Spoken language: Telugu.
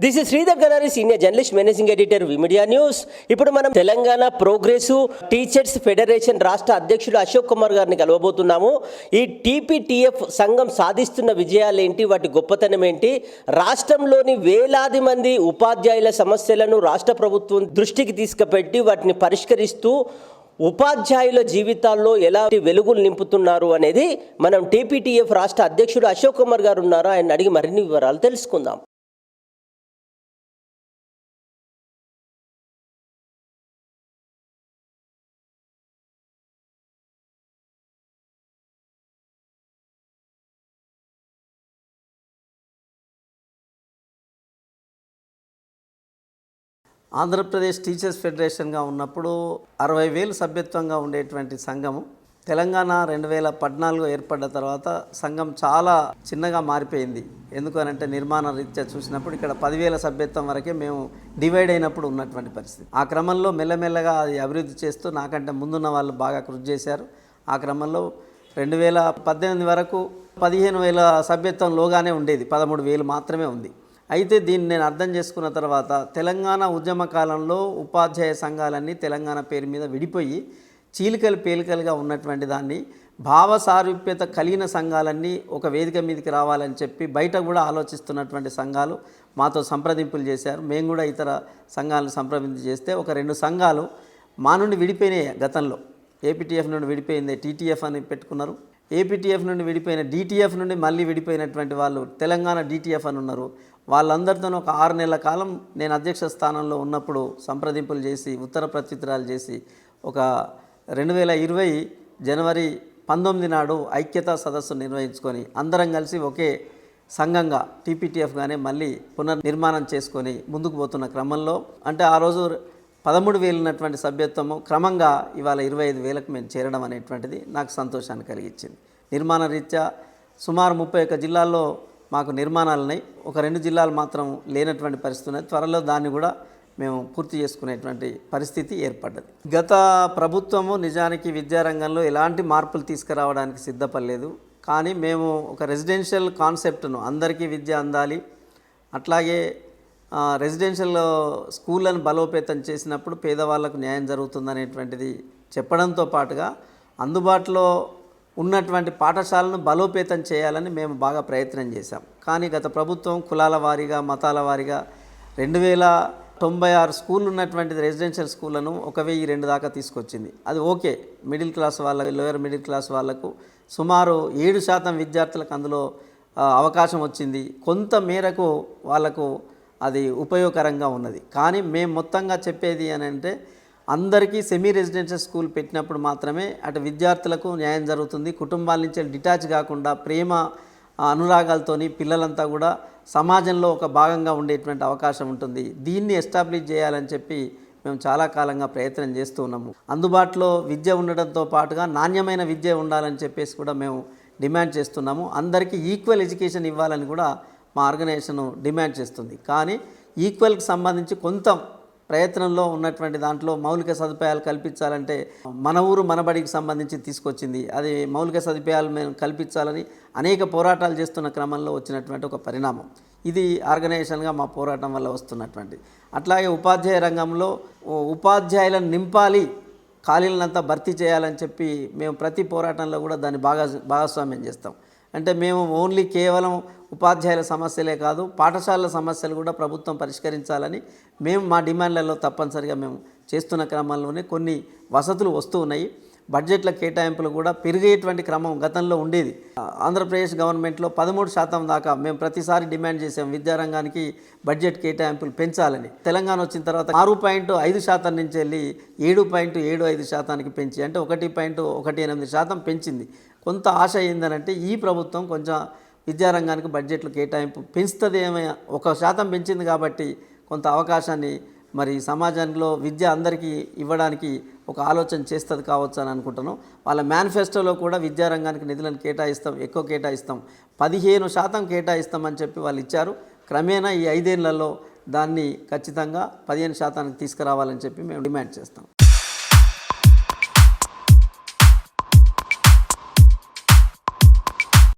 This is Sridhar Ganari senior journalist managing editor విమిడియా news ఇప్పుడు మనం తెలంగాణ ప్రోగ్రెసివ్ టీచర్స్ ఫెడరేషన్ రాష్ట్ర అధ్యక్షుడు అశోక్ కుమార్ గారిని కలవబోతున్నాము. ఈ టీపీటీఎఫ్ సంఘం సాధిస్తున్న విజయాలు ఏంటి? వాటి గొప్పతనం ఏంటి? రాష్ట్రంలోని వేలాది మంది ఉపాధ్యాయుల సమస్యలను రాష్ట్ర ప్రభుత్వం దృష్టికి తీసుకుపెట్టి వాటిని పరిష్కరిస్తూ ఉపాధ్యాయుల జీవితాల్లో ఎలాంటి వెలుగులు నింపుతున్నారు అనేది మనం టీపీటీఎఫ్ రాష్ట్ర అధ్యక్షుడు అశోక్ కుమార్ గారు ఉన్నారు? ఆయన అడిగి మరిన్ని వివరాలు తెలుసుకుందాం. ఆంధ్రప్రదేశ్ టీచర్స్ ఫెడరేషన్గా ఉన్నప్పుడు అరవై వేలు సభ్యత్వంగా ఉండేటువంటి సంఘము తెలంగాణ రెండు వేల పద్నాలుగు ఏర్పడ్డ తర్వాత సంఘం చాలా చిన్నగా మారిపోయింది. ఎందుకనంటే నిర్మాణ రీత్యా చూసినప్పుడు ఇక్కడ పదివేల సభ్యత్వం వరకే మేము డివైడ్ అయినప్పుడు ఉన్నటువంటి పరిస్థితి. ఆ క్రమంలో మెల్లమెల్లగా అది అభివృద్ధి చేస్తూ నాకంటే ముందున్న వాళ్ళు బాగా కృషి చేశారు. ఆ క్రమంలో రెండు వేల పద్దెనిమిది వరకు పదిహేను వేల సభ్యత్వంలోగానే ఉండేది. పదమూడు వేలు మాత్రమే ఉంది. అయితే దీన్ని నేను అర్థం చేసుకున్న తర్వాత తెలంగాణ ఉద్యమ కాలంలో ఉపాధ్యాయ సంఘాలన్నీ తెలంగాణ పేరు మీద విడిపోయి చీలికలు పేలికలుగా ఉన్నటువంటి దాన్ని భావ సారూప్యత కలిగిన సంఘాలన్నీ ఒక వేదిక మీదకి రావాలని చెప్పి బయట కూడా ఆలోచిస్తున్నటువంటి సంఘాలు మాతో సంప్రదింపులు చేశారు. మేము కూడా ఇతర సంఘాలను సంప్రదింపు చేస్తే ఒక రెండు సంఘాలు మా నుండి విడిపోయినాయి గతంలో. ఏపీటీఎఫ్ నుండి విడిపోయింది టీటీఎఫ్ అని పెట్టుకున్నారు. ఏపీటీఎఫ్ నుండి విడిపోయిన డిటిఎఫ్ నుండి మళ్ళీ విడిపోయినటువంటి వాళ్ళు తెలంగాణ డీటీఎఫ్ అని ఉన్నారు. వాళ్ళందరితోనూ ఒక ఆరు నెలల కాలం నేను అధ్యక్ష స్థానంలో ఉన్నప్పుడు సంప్రదింపులు చేసి ఉత్తర ప్రత్యుత్తరాలు చేసి ఒక రెండు వేల ఇరవై జనవరి పంతొమ్మిది నాడు ఐక్యతా సదస్సు నిర్వహించుకొని అందరం కలిసి ఒకే సంఘంగా టీపీటీఎఫ్గానే మళ్ళీ పునర్నిర్మాణం చేసుకొని ముందుకు పోతున్న క్రమంలో అంటే ఆ రోజు పదమూడు వేలున్నటువంటి సభ్యత్వము క్రమంగా ఇవాళ ఇరవై ఐదు వేలకు మేము చేరడం అనేటువంటిది నాకు సంతోషాన్ని కలిగించింది. నిర్మాణ రీత్యా సుమారు ముప్పై ఒక్క జిల్లాల్లో మాకు నిర్మాణాలు ఉన్నాయి. ఒక రెండు జిల్లాలు మాత్రం లేనటువంటి పరిస్థితి ఉన్నది. త్వరలో దాన్ని కూడా మేము పూర్తి చేసుకునేటువంటి పరిస్థితి ఏర్పడ్డది. గత ప్రభుత్వము నిజానికి విద్యారంగంలో ఎలాంటి మార్పులు తీసుకురావడానికి సిద్ధపడలేదు. కానీ మేము ఒక రెసిడెన్షియల్ కాన్సెప్ట్ను అందరికీ విద్య అందాలి. అట్లాగే రెసిడెన్షియల్ స్కూళ్ళను బలోపేతం చేసినప్పుడు పేదవాళ్ళకు న్యాయం జరుగుతుందనేటువంటిది చెప్పడంతో పాటుగా అందుబాటులో ఉన్నటువంటి పాఠశాలను బలోపేతం చేయాలని మేము బాగా ప్రయత్నం చేశాం. కానీ గత ప్రభుత్వం కులాల వారీగా మతాల వారీగా రెండు వేల తొంభై ఆరు స్కూళ్ళు ఉన్నటువంటి రెసిడెన్షియల్ స్కూళ్ళను ఒక వెయ్యి రెండు దాకా తీసుకొచ్చింది. అది ఓకే. మిడిల్ క్లాస్ వాళ్ళకి లోయర్ మిడిల్ క్లాస్ వాళ్ళకు సుమారు ఏడు శాతం విద్యార్థులకు అందులో అవకాశం వచ్చింది. కొంత మేరకు వాళ్ళకు అది ఉపయోగకరంగా ఉన్నది. కానీ మేము మొత్తంగా చెప్పేది అని అంటే అందరికీ సెమీ రెసిడెన్షియల్ స్కూల్ పెట్టినప్పుడు మాత్రమే అటు విద్యార్థులకు న్యాయం జరుగుతుంది. కుటుంబాల నుంచి డిటాచ్ కాకుండా ప్రేమ అనురాగాలతోని పిల్లలంతా కూడా సమాజంలో ఒక భాగంగా ఉండేటువంటి అవకాశం ఉంటుంది. దీన్ని ఎస్టాబ్లిష్ చేయాలని చెప్పి మేము చాలా కాలంగా ప్రయత్నం చేస్తూ ఉన్నాము. అందుబాటులో విద్య ఉండడంతో పాటుగా నాణ్యమైన విద్య ఉండాలని చెప్పేసి కూడా మేము డిమాండ్ చేస్తున్నాము. అందరికీ ఈక్వల్ ఎడ్యుకేషన్ ఇవ్వాలని కూడా మా ఆర్గనైజేషన్ డిమాండ్ చేస్తుంది. కానీ ఈక్వల్కి సంబంధించి కొంత ప్రయత్నంలో ఉన్నటువంటి దాంట్లో మౌలిక సదుపాయాలు కల్పించాలంటే మన ఊరు మనబడికి సంబంధించి తీసుకొచ్చింది. అది మౌలిక సదుపాయాలు మేము కల్పించాలని అనేక పోరాటాలు చేస్తున్న క్రమంలో వచ్చినటువంటి ఒక పరిణామం. ఇది ఆర్గనైజేషన్గా మా పోరాటం వల్ల వస్తున్నటువంటి. అట్లాగే ఉపాధ్యాయ రంగంలో ఉపాధ్యాయులను నింపాలి ఖాళీలనంతా భర్తీ చేయాలని చెప్పి మేము ప్రతి పోరాటంలో కూడా దాన్ని భాగ భాగస్వామ్యం చేస్తాం. అంటే మేము ఓన్లీ కేవలం ఉపాధ్యాయుల సమస్యలే కాదు పాఠశాలల సమస్యలు కూడా ప్రభుత్వం పరిష్కరించాలని మేము మా డిమాండ్లలో తప్పనిసరిగా మేము చేస్తున్న క్రమంలోనే కొన్ని వసతులు వస్తూ ఉన్నాయి. బడ్జెట్ల కేటాయింపులు కూడా పెరిగేటువంటి క్రమం గతంలో ఉండేది. ఆంధ్రప్రదేశ్ గవర్నమెంట్లో పదమూడు శాతం దాకా మేము ప్రతిసారి డిమాండ్ చేసాం విద్యారంగానికి బడ్జెట్ కేటాయింపులు పెంచాలని. తెలంగాణ వచ్చిన తర్వాత ఆరు పాయింట్ ఐదు శాతం నుంచి వెళ్ళి ఏడు పాయింట్ ఏడు ఐదు శాతానికి పెంచి అంటే ఒకటి పాయింట్ ఒకటి ఎనిమిది శాతం పెంచింది. కొంత ఆశ ఏందనంటే ఈ ప్రభుత్వం కొంచెం విద్యారంగానికి బడ్జెట్లు కేటాయింపు పెంచుతుంది ఏమైనా ఒక శాతం పెంచింది కాబట్టి కొంత అవకాశాన్ని మరి సమాజంలో విద్య అందరికీ ఇవ్వడానికి ఒక ఆలోచన చేస్తుంది కావచ్చు అని అనుకుంటున్నాం వాళ్ళ మేనిఫెస్టోలో కూడా విద్యారంగానికి నిధులను కేటాయిస్తాం ఎక్కువ కేటాయిస్తాం. పదిహేను శాతం కేటాయిస్తామని చెప్పి వాళ్ళు ఇచ్చారు. క్రమేణా ఈ ఐదేళ్ళలో దాన్ని ఖచ్చితంగా పదిహేను శాతానికి తీసుకురావాలని చెప్పి మేము డిమాండ్ చేస్తాం.